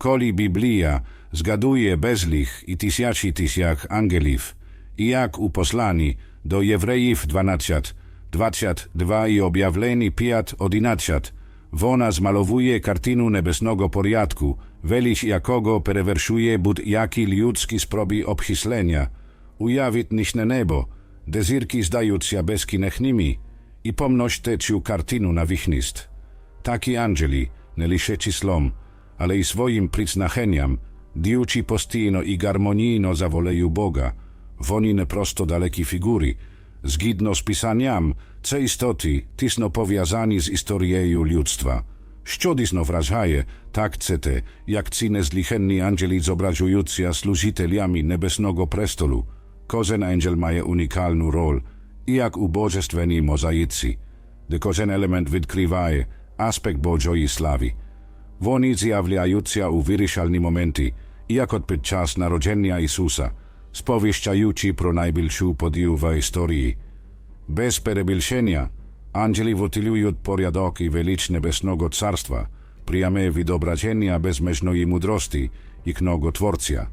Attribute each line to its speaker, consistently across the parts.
Speaker 1: Koli Biblia, zgaduje bezlich i tisjaci tisjak angelif, i jak uposlani do Jewrejów 12, 22 i objawleni piat odinaciat, wona zmalowuje kartinu nebesnego poriadku, weliś jakogo perewersuje bud jaki ludzki sprobi obchislenia ujawit niśne nebo, dezirki zdajucja beskinechnimi i pomnoś teciu kartinu nawichnist. Taki angeli, neliszeci slom, ale i swoim pricnacheniam, diuci postino i garmonino zavoleju Boga, vonine prosto daleki figuri, zgidno z pisaniam, ce istoti tisno powiązani z istorieju ludztwa. Ściodisno wrażaje, tak cete, jak cine zlichenni angeli zobrażujucja służiteliami nebesnego prestolu, kozen angel maje unikalną rol, i jak u bożestweni mozaici, gdy kozen element wydkrywaje aspekt Bożoj sławy. Божої слави. Вони з'являються у вирішальні моменти, як от під час народження Ісуса, сповіщаючи про найбільшу подію в історії. Без перебільшення, ангели вотилюють порядок і велич небесного царства, пряме відображення безмежної мудрості їхнього Творця.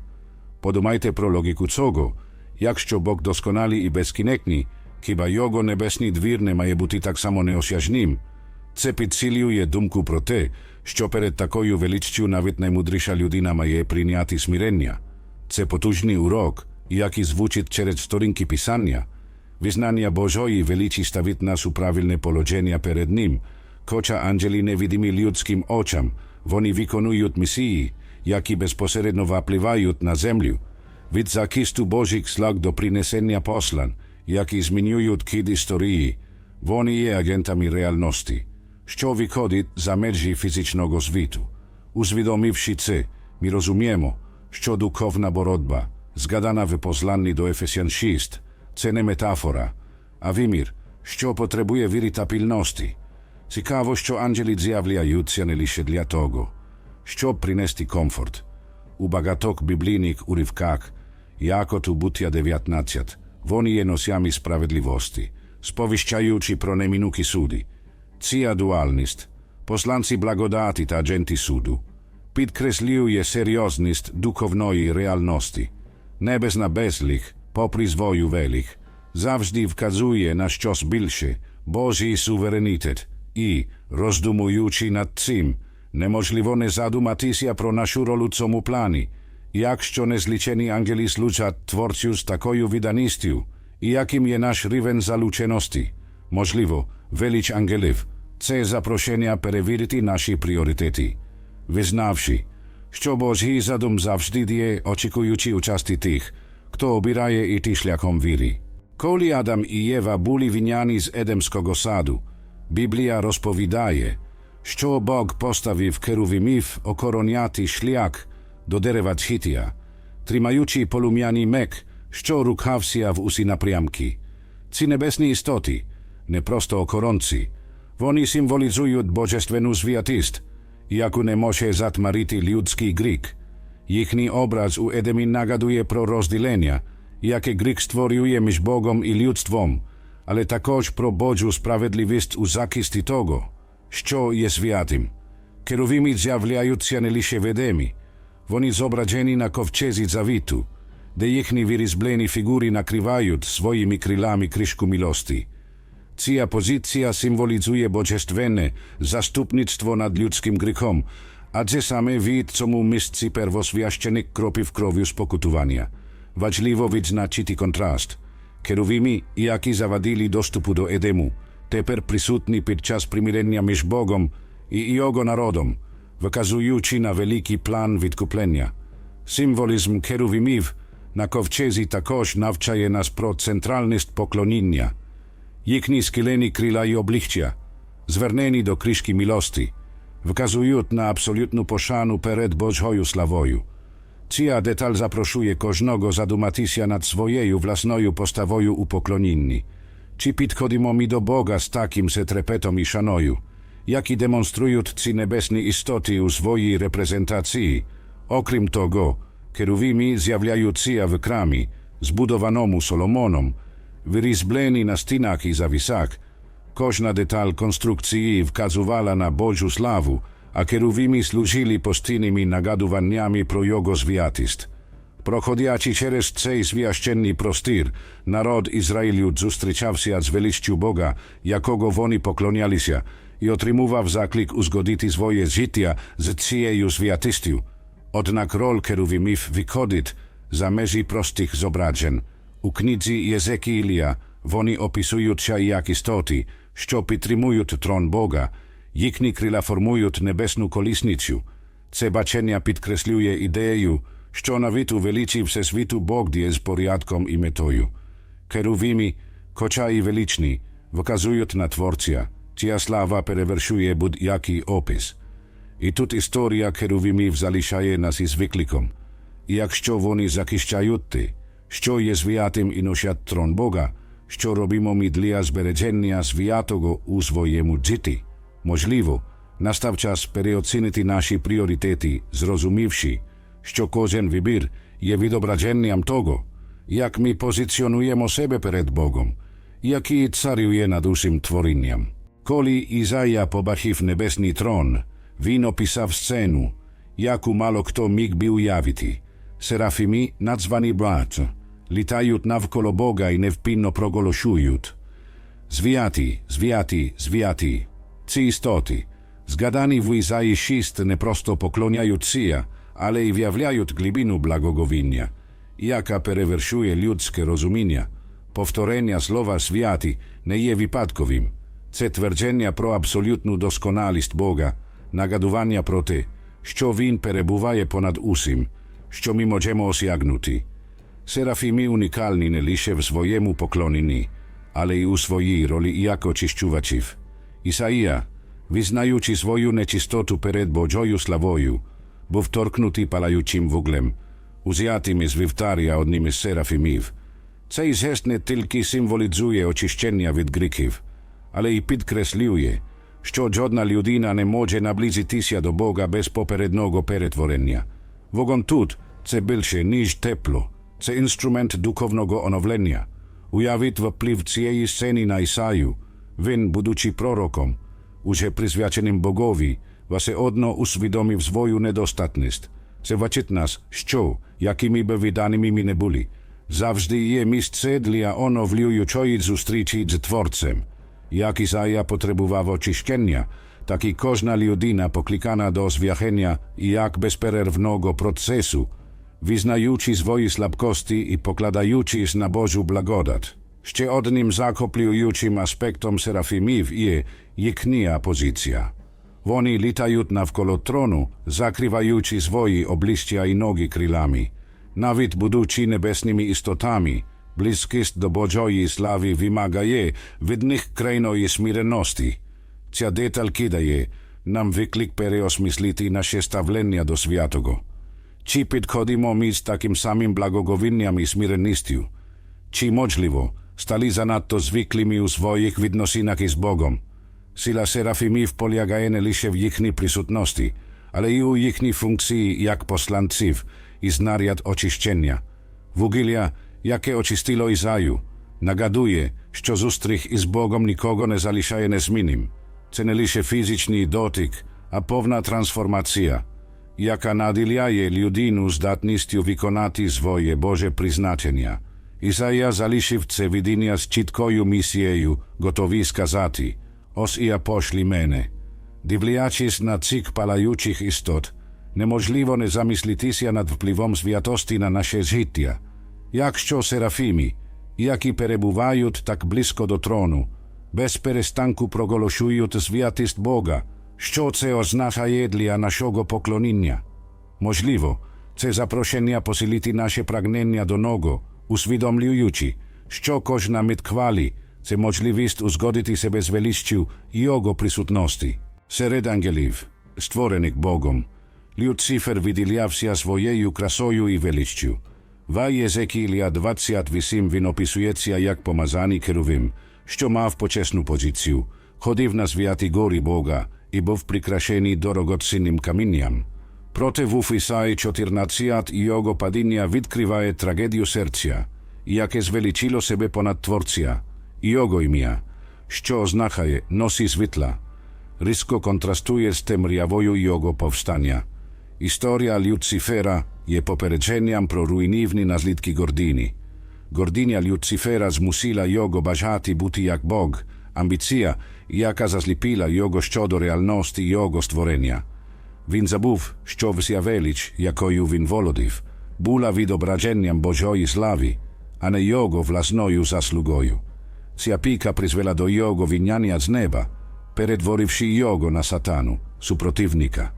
Speaker 1: Подумайте про логіку цього, якщо Бог досконалий і безкінечний, хіба його небесний двір не має бути так само неосяжним? Це підсилює думку про те, що перед такою величчю навіть наймудріша людина має прийняти смирення. Це потужний урок, який звучить через сторінки писання. Визнання Божої величі ставить нас у правильне положення перед ним, хоча ангели невидимі людським очам, вони виконують місії, які безпосередньо впливають на землю. Від захисту Божих слаг до принесення послан, які змінюють кід історії, вони є агентами реальності, що виходить за межі фізичного світу. Усвідомивши це, ми розуміємо, що духовна боротьба, згадана в посланні до Ефесян 6, це не метафора, а вимір, що потребує віри та пильності. Цікаво, що ангели з'являються не лише для того, щоб принести комфорт. У багатьох біблійних уривках, як от у Буття 19, вони є носями справедливості, сповіщаючи про неминукі суди. Ця дуальність, посланці благодаті та агенти суду, підкреслює серйозність духовної реальності. Небесна безліх, попри звою велих, завжди вказує на щось більше, Божий суверенітет, і, роздумуючи над цим, неможливо не задуматися про нашу роль цьому плані, якщо незлічені ангели служать творцю з такою відданістю, і яким є наш рівень залученості. Можливо, велич ангелів – це запрошення перевірити наші пріоритети. Визнавши, що Божий задум завжди діє, очікуючи участі тих, хто обирає іти шляхом віри. Коли Адам і Єва були виняні з Едемського саду, Біблія розповідає, що Бог поставив керувимів окороняти шлях до дерева життя, тримаючи полум'яний мек, що рухався в усі напрямки. Ці небесні істоти, не просто охоронці, вони символізують божественну святість, яку не може затмарити людський гріх. Їхній образ у Едемі нагадує про розділення, яке гріх створює між Богом і людством, але також про Божу справедливість у захисті того, що є святим. Керувими з'являються не лише в Едемі, вони зображені на ковчезі завіту, де їхні вирізблені фігури накривають своїми крилами кришку Милості. Ця позиція символізує божественне заступництво над людським гріхом, адже саме від цьому місці первосвященик кропив кров'ю спокутування. Важливо відзначити контраст. Керувими, які завадили доступу до Едему, тепер присутні під час примирення між Богом і його народом, виказуючи на великий план відкуплення. Символізм керувимів на ковчезі також навчає нас про центральність поклоніння. Їхні скелені крила й обличчя, звернені до кришки милості, wskazuють на абсолютну пошану перед Божою славою. Ця деталь запрошує кожного задуматися над своєю власною поставою у поклонінні. Чи підходимо ми до Бога з таким се трепетом і шаною, які демонструють ці небесні істоти у своїй репрезентації? Окрім того, керувimi zjawляються в храмі, збудованому Соломоном, вирізблені на стінах і завісах, Кожна деталь конструкції вказувала на Божу славу, а керувімі служили постійними нагадуваннями про його святість. Проходячи через цей священний простір, народ Ізраїлю зустрічався з величчю Бога, якого вони поклонялися, і отримував заклик узгодити своє життя з цією святістю. Однак роль керувімів виходить за межі простих зображень. У книзі Єзекілія вони описуються як істоти, що підтримують трон Бога, їхні крила формують небесну колісницю. Це бачення підкреслює ідею, що навіть у величі Всесвіту Бог діє з порядком і метою. Керувімі, хоча і величні, вказують на Творця, чия слава перевершує будь-який опис. І тут історія керувімів залишає нас із викликом. І якщо вони захищають те, що є святим і носять трон Бога, що робимо ми для збереження святого у своєму житті? Можливо, настав час переоцінити наші пріоритети, зрозумівши, що кожен вибір є відображенням того, як ми позиціонуємо себе перед Богом, який царює над усім творінням. Коли Ізая побачив небесний трон, він описав сцену, яку мало хто міг би уявити. Серафімі, названі брат, літають навколо Бога і невпинно проголошують. Звіяті, звіяті, звіяті. Ці істоти, згадані в Ізаї 6, не просто поклоняються, але й в'являють глибину благоговіння, яка перевершує людське розуміння. Повторення слова святі не є випадковим. Це твердження про абсолютну досконалість Бога, нагадування про те, що Він перебуває понад усім, що ми можемо осягнути. Серафімі унікальні не лише в своєму поклоненні, але й у своїй ролі як очищувачів. Ісаїя, визнаючи свою нечистоту перед Божою славою, був торкнутий палаючим вуглем, узятим із вівтаря одним із серафімів. Цей жест не тільки символізує очищення від гріхів, але й підкреслює, що жодна людина не може наблизитися до Бога без попереднього перетворення. Вогонь тут це більше, ніж тепло, це інструмент духовного оновлення. Уявіть вплив цієї сцени на Ісаю, він, будучи пророком, уже присвяченим Богові, все одно усвідомив свою недостатність. Це вчить нас, що, якими би виданими ми не були, завжди є місце для оновлюючої зустрічі з Творцем. Як Ісая потребував очищення, так і кожна людина покликана до зв'яхення як безперервного процесу, визнаючи свої слабкості і покладаючись на Божу благодать. Ще одним захоплюючим аспектом серафімів є їхня позиція. Вони літають навколо трону, закриваючи свої обличчя і ноги крилами. Навіть будучи небесними істотами, близькість до Божої слави вимагає від них крайної смиреності. ಚದೇತಲ್ಕಿದೆಯೇ ನಮ್ wyklikpereos misliti naše stavljenja do svijatogo. Čipit hodimo mi s takim samim blagogovinjam i smirenistju. Či močljivo, stali zanadto zviklimi u svojih vidnosinah i s Bogom. Sila serafimi wpoljagaene liše w jichni prisutnosti, ale i u jichni funkcji jak poslanciv i znariat očišćenja. Wugilia, jakie očistilo Izaju, nagaduje, što z ustrych i z Bogom nikogo ne zališaje nezminim. Це не лише фізичний дотик, а повна трансформація, яка наділяє людину здатністю виконати своє Боже призначення. Ізая залишив це видіння з чіткою місією, готові сказати – Ось і пошлі мене. Дивлячись на цих палаючих істот, неможливо не замислитися над впливом святості на наше життя. Якщо серафімі, які перебувають так близько до трону, без перестанку проголошують святість Бога, що це означає для нашого поклоніння? Можливо, це запрошення посилити наше прагнення до нього, усвідомлюючи, що кожна мить – це можливість узгодити себе з величчю Його присутності. Серед ангелів, створених Богом, Люцифер виділявся своєю красою і величчю. В Єзекілія 28 він описується як помазаний керувим, що мав почесну позицію, ходив на святі горі Бога і був прикрашений дорогоцінним камінням. Проте в Ісаї 14 його падіння відкриває трагедію серця, яке звеличило себе понад Творця, його ім'я, що означає носі світла. Rysko kontrastuje z temrявою його повстання. Історія Люцифера є попередженням про руйнівні наслідки гордині. Гординя Люцифера змусила його бажати бути як Бог, амбіція, яка засліпила його щодо реальності його створення. Він забув, що вся велич, якою він володів, була відображенням Божої слави, а не його власною заслугою. Ця піка призвела до його віняння з неба, перетворивши його на сатану, супротивника.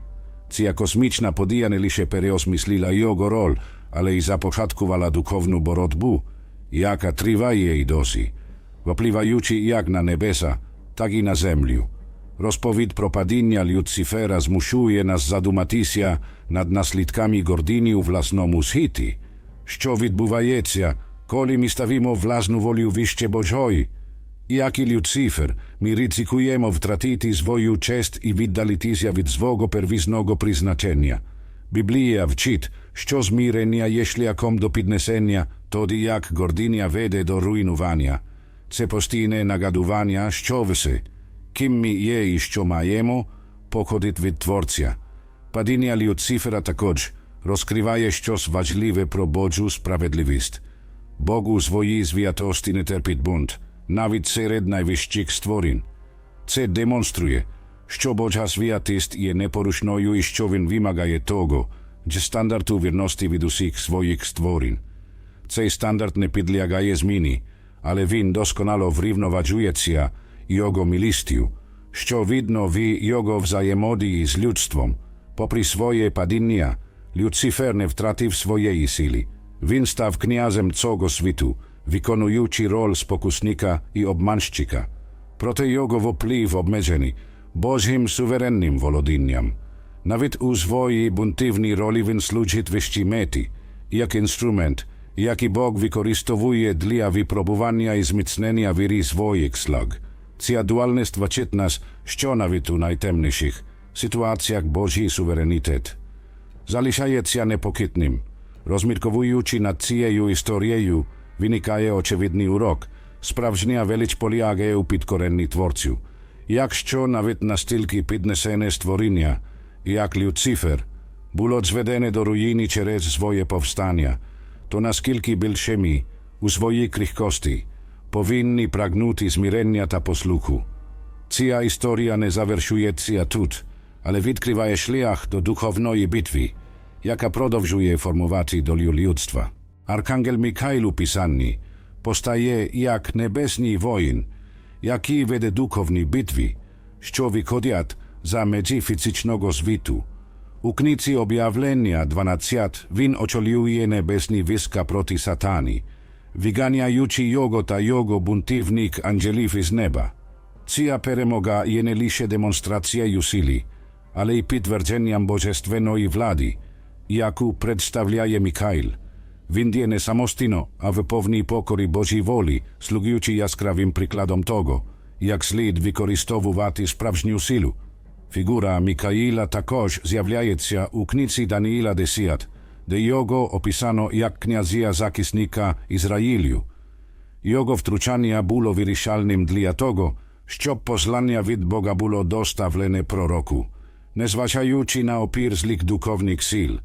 Speaker 1: Ця космічна подія не лише переосмислила його роль, але й започаткувала духовну боротьбу, яка триває й досі, впливаючи як на небеса, так і на землю. Розповідь про падіння Люцифера змушує нас задуматися над наслідками гордині у власному світі. Що відбувається, коли ми ставимо власну волю вище Божої? Як і Люцифер, ми ризикуємо втратити свою честь і віддалитися від свого первісного призначення. Біблія вчить, що змірення є шляхом до піднесення, тоді як гординя веде до руйнування. Це постійне нагадування, що все, ким ми є і що маємо, походить від Творця. Падіння Люцифера також розкриває щось важливе про Божу справедливість. Бог у своїй святості не терпить бунт, навіть серед найвищих створінь. Це демонструє, що Божа святість є непорушною і що він вимагає того, що стандарду вірності від усіх своїх створінь. Цей стандарт не підлягає зміні, але він досконало врівноважується його милістю, що видно в його взаємодії з людством. Попри своє падіння, Люцифер не втратив своєї сили. Він став князем цього світу, виконуючи роль спокусника і обманщика. Проте його вплив обмежений Божим суверенним володінням. Навіть у своїй бунтивній ролі він служить вищій меті, як інструмент, який Бог використовує для випробування і зміцнення віри своїх слуг. Ця дуальність вчить нас, що навіть у найтемніших ситуаціях Божий суверенітет залишається непокитним. Розмірковуючи над цією історією, виникає очевидний урок. Справжня велич полягає у підкоренні творцю. Якщо навіть настільки піднесене створіння, як Люцифер, було зведене до руїни через своє повстання, то наскільки більше ми, у своїй крихкості, повинні прагнути змирення та послуху. Ця історія не завершується тут, але відкриває шлях до духовної битви, яка продовжує формувати долю людства. Архангел Михайл у Писанні постає як небесний воїн, який веде духовні битви, що виходять zamedzificznego zwitu. U knicy objawienia 12 win oczoliuje niebesni wiska proti satani, wyganiajući jogota jogo buntywnik angelif z nieba. Cia peremoga je nie lisze demonstracja jusili, ale i pitwierdzeniam bożestwenoj władzy, jaku przedstawiaje Mikail. Windie nie samostino, a w powni pokori Bożej woli, slugiuci jaskrawym przykładom tego, jak slid wykorzystowuwati sprawżniu silu – справжню силу. Фігура Микаїла також з'являється у книзі Даниїла 10, де його описано як князія захисника Ізраїлю. Його втручання було вирішальним для того, щоб послання від Бога було доставлене пророку, незважаючи на опір злих духовних сил.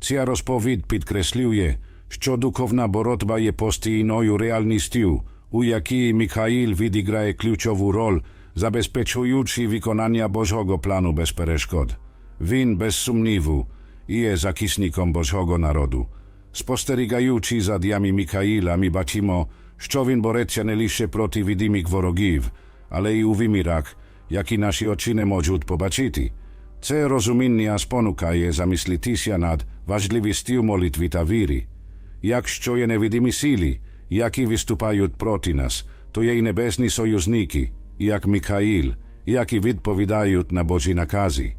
Speaker 1: Ця розповідь підкреслює, що духовна боротьба є постійною реальністю, у якій Михаїл відіграє ключову роль, забезпечуючи виконання Божого плану без перешкод. Він, без сумніву, є захисником Божого народу. Спостерігаючи за діями Михаїла, ми бачимо, що він бореться не лише проти відомих ворогів, але й у вимірах, які наші очі не можуть побачити. Це розуміння спонукає замислитися над важливістю молитви та віри. Якщо є невидимі сили, які виступають проти нас, то є й небесні союзники, як Михаїл, які відповідають на Божі накази.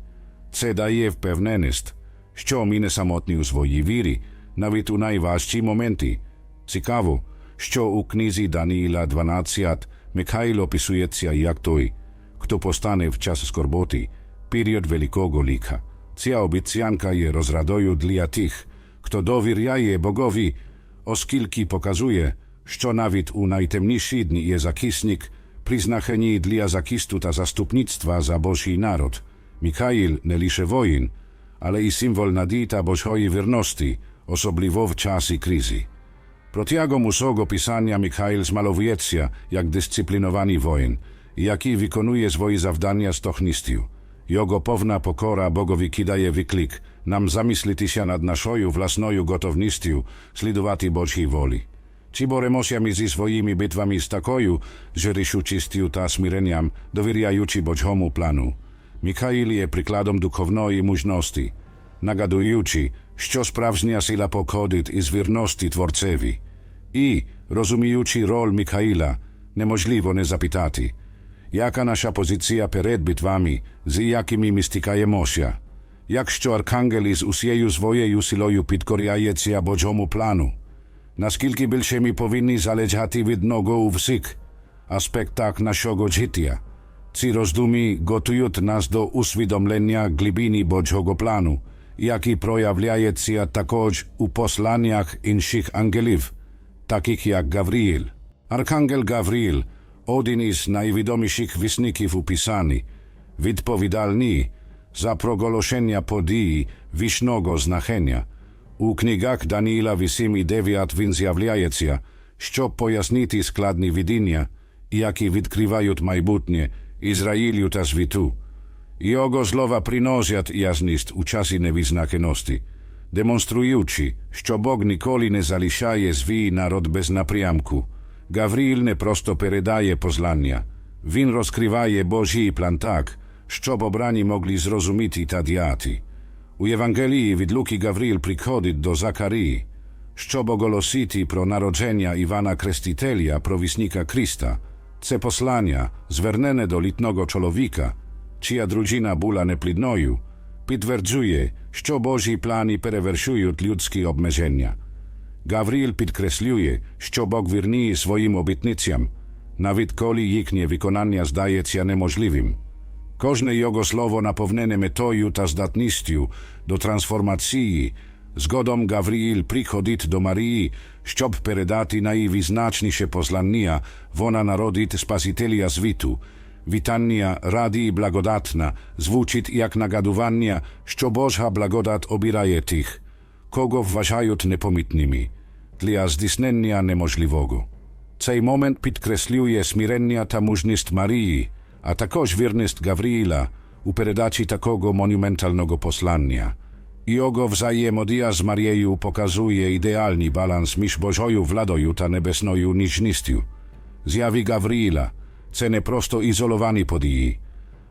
Speaker 1: Це дає впевненість, що ми не самотні у своїй вірі, навіть у найважчі моменти. Цікаво, що у книзі Даніїла 12 Михайло описується як той, хто постане в час скорботи, період великого ліха. Ця обіцянка є розрадою для тих, хто довіряє Богові, оскільки показує, що навіть у найтемніші дні є захисник, priznacheni dla zakistuta zastupnictwa za Boży naród, Mikhail Neliszewojin, ale i symbol nadita Bożhoi wierności, osobliwo w czasy kryzy. Protiago musogo pisania Mikhail zmalowiecja jak dyscyplinowani wojen, jaki wykonuje swoje zawdania z tochnistiu. Jego powna pokora Bogowi kidaje wyklik, nam zamysliti się nad naszoju własnoju gotownistiu, slidowati Bożej woli. Ci boremosia między swoimi bitwami z takoju, że rysiuczystiu ta smireniam, dowierjajući Bożemu planu. Michail je prykladom duchowної mužnosti, nagadujući, що справжня сила походить із вірності Творцеві. І, розуміючи роль Михаїла, неможливо не запитати, яка наша позиція перед битвами, з якими ми стикаємося, якщо архангел із усією своєю силою підкоряється Божому плану, наскільки більше ми повинні залежати від нього у всіх аспектах нашого життя. Ці роздуми готують нас до усвідомлення глибини Божого плану, який проявляється також у посланнях інших ангелів, таких як Гавріїл. Архангел Гавріїл – один із найвідоміших вісників у Писанні, відповідальний за проголошення події вічного знахення. У книгах Даніїла 8 і 9 він з'являється, щоб пояснити складні видіння, які відкривають майбутнє Ізраїлю та світу. Його слова приносять ясність у часі невизначеності, демонструючи, що Бог ніколи не залишає свій народ без напрямку. Гавріл не просто передає послання, він розкриває Божий план так, щоб обрані могли зрозуміти та діяти. У Євангелії від Луки Гавріл приходить до Закарії, щоб оголосити про народження Івана Крестителя, провісника Христа. Це послання, звернене до літного чоловіка, чия дружина була неплідною, підтверджує, що Божі плани перевершують людські обмеження. Гавріл підкреслює, що Бог вірний своїм обітницям, навіть коли їхнє виконання здається неможливим. Кожне його слово наповнене метою та здатністю до трансформації, згодом Гавріїл приходить до Марії, щоб передати найвизначніше послання, вона народить Спасителя світу. Вітання раді і благодатна звучить як нагадування, що Божа благодат обирає тих, кого вважають непомітними, для здійснення неможливого. Цей момент підкреслює смирення та мужність Марії, а також вірність Гавріїла у передачі такого монументального послання. Його взаємодія з Марією показує ідеальний баланс між Божою владою та небесною ніжністю. З'яви Гавріїла – це не просто ізольовані події,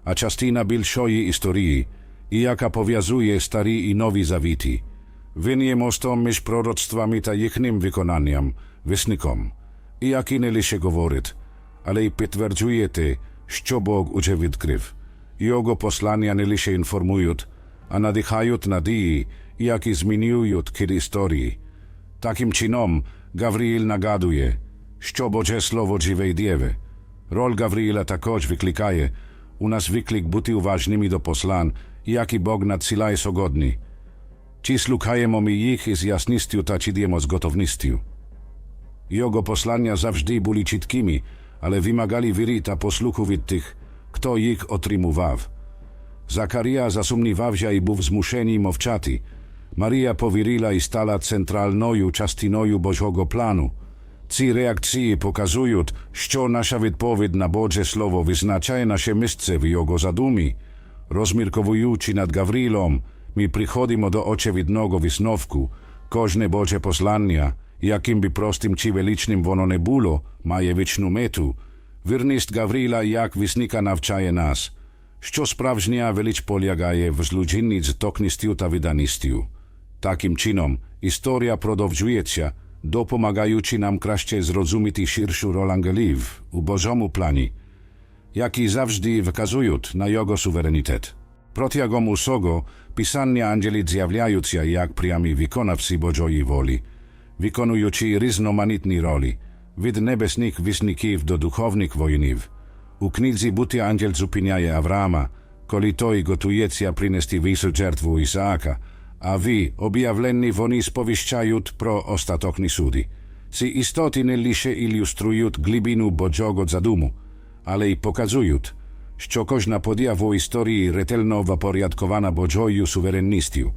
Speaker 1: а частина більшої історії, і яка пов'язує старі і нові завіти. Він є мостом між пророцтвами та їхнім виконанням, висником, і який не лише говорить, але й підтверджує те, що Бог уже відкрив. Його послання не лише інформують, а надихають надії, які змінюють хід історії. Таким чином, Гавріїл нагадує, що Боже Слово живе й дієве. Роль Гавріїла також викликає у нас виклик бути уважними до послан, які Бог надсилає сьогодні. Чи слухаємо ми їх із ясністю та чи діємо з готовністю? Його послання завжди були чіткими, але вимагали віри та послуху від тих, хто їх отримував. Закарія засумнівався і був змушений мовчати. Марія повірила і стала центральною частиною Божого плану. Ці реакції показують, що наша відповідь на Боже Слово визначає наше місце в його задумі. Розмірковуючи над Гаврилом, ми приходимо до очевидного висновку. Кожне Боже послання, яким би простим чи величним воно не було, має вічну мету. Вірність Гаврила як вісника навчає нас, що справжня велич полягає в злученні з токністю та виданістю. Таким чином, історія продовжується, допомагаючи нам краще зрозуміти ширшу роль ангелів у Божому плані, які завжди вказують на його суверенітет. Протягом усього писання ангелів з'являються як прямі виконавці Божої волі, виконуючи різноманітні ролі, від небесних вісників до духовних воїнів. У книзі «Бути ангел зупиняє Авраама, коли той готується принести вису жертву Ісаака, а ви, об'явлені, вони сповіщають про остаточні суди. Ці істоти не лише ілюструють глибину Божого задуму, але й показують, що кожна подія в історії ретельно випорядкована Божою суверенністю.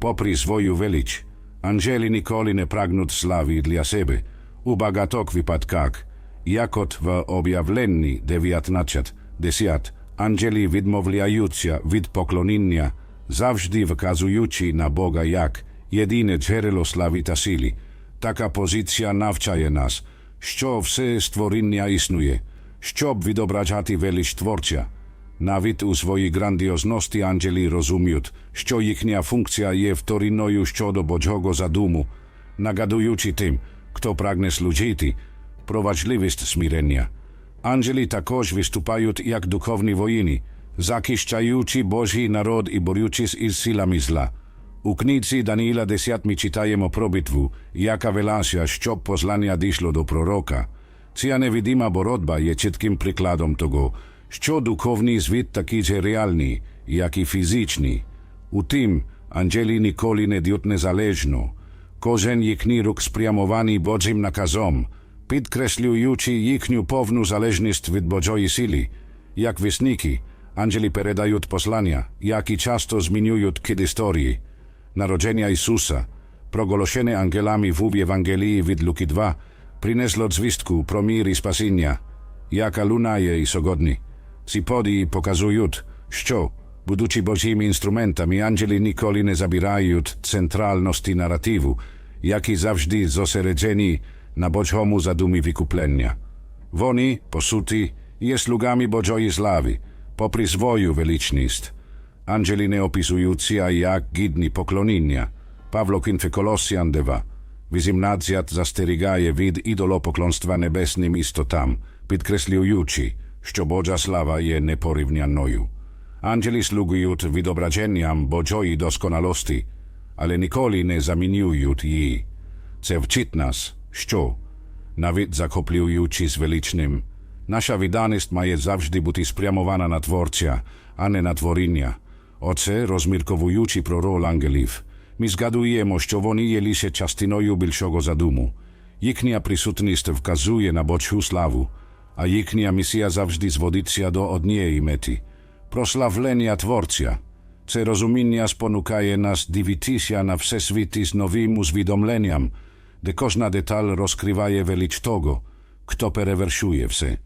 Speaker 1: Попри свою велич, Анжели Николи не прагнут слави для себе, убагаток випад пат как, јакот в објавленни девиат начат, десиат, анжели видмовлијајуцја, вид поклонинја, завжди вказујучи на Бога јак, едине джерело славита сили, така позиција навчаје нас, што все створинја иснује, што видобрадјати велиш творција. Навіть у своїй грандіозності ангели розуміють, що їхня функція є вторинною щодо Божого задуму, нагадуючи тим, хто прагне служити, про важливість смирення. Ангели також виступають як духовні воїни, захищаючи Божий народ і борючись із силами зла. У книзі Даніїла 10 ми читаємо про битву, яка велася, щоб послання дійшло до пророка. Ця невидима боротьба є чітким прикладом того, що духовний світ такий же реальний, як і фізичний. У тим, ніколи не діють незалежно. Кожен їхній рук спрямований Божим наказом, підкреслюючи їхню повну залежність від Божої сили. Як вісники, ангели передають послання, які часто змінюють кид історії. Народження Ісуса, проголошене ангелами в Євангелії від Луки 2, принесло звістку про мир і спасіння, яка лунає і сьогодні. Події показують, що, будучи Божими інструментами, ангели ніколи не забирають центральності наративу, які завжди зосереджені на Божому задумі викуплення. Вони, по суті, є слугами Божої слави, попри свою величність. Ангели не описуються як гідні поклоніння. Павло Кінфе Колосіан 2. 18 застерігає від ідолопоклонства небесним істотам, підкреслюючи, що Божа слава є непорівнянною. Ангели слугують відображенням Божої досконалості, але ніколи не замінюють її. Це вчить нас, що, навіть захоплюючись величним, наша відданість має завжди бути спрямована на Творця, а не на творіння. Оце, розмірковуючи про роль ангелів, ми згадуємо, що вони є лише частиною більшого задуму. Їхня присутність вказує на Божу славу, а їхня місія завжди зводиться до однієї мети – прославлення Творця. Це розуміння спонукає нас дивитися на всесвіт з новим усвідомленням, де кожна деталь розкриває велич того, хто перевершує все.